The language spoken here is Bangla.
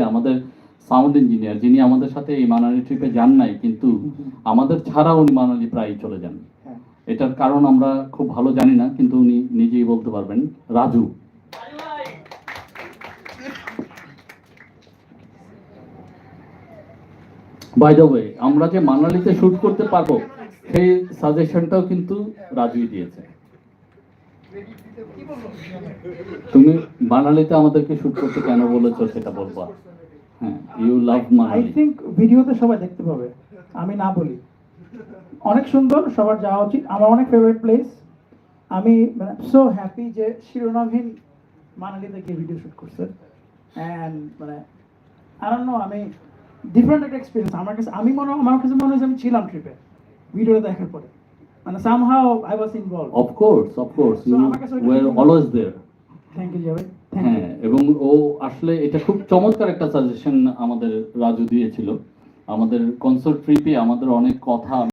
আমাদের সাউন্ড ইঞ্জিনিয়ার যিনি আমাদের সাথে এই মানালি ট্রিপে যান নাই কিন্তু আমাদের ছাড়া উনি মানালি প্রায় চলে যান। হ্যাঁ। এটার কারণ আমরা খুব ভালো জানি না কিন্তু উনি নিজেই বলতে পারবেন রাজু। বাই দ্য ওয়ে আমরা যে মানালিতে শুট করতে পারব সেই সাজেশনটাও কিন্তু রাজুই দিয়েছে। তুমি মানালিতে আমাদেরকে শুট করতে কেন বলেছ সেটা বলবা। হ্যাঁ you love I Manali think ভিডিওতে সবাই দেখতে পাবে আমি না বলি। অনেক সুন্দর সবার যাওয়া উচিত। আমার অনেক ফেভারিট প্লেস আমি সো হ্যাপি যে শিরোনামহীন মানালিতে গিয়ে ভিডিও শুট করছে। অ্যান্ড মানে আরণ্য আমি ডিফারেন্ট একটা এক্সপিরিয়েন্স আমার কাছে আমি মনে আমার কাছে মনে হয়েছে আমি ছিলাম ট্রিপে ভিডিওটা দেখার পরে। মানে somehow I was involve of course of course So, you খুবই- অলওয়েজ देयर থ্যাংক ইউ জাবে হ্যাঁ এবং ও আসলে এটা খুব চমৎকার একটা সাজেশন আমাদের রাজু দিয়েছিল। আমাদের কনসার্ট ট্রিপে আমাদের অনেক কথা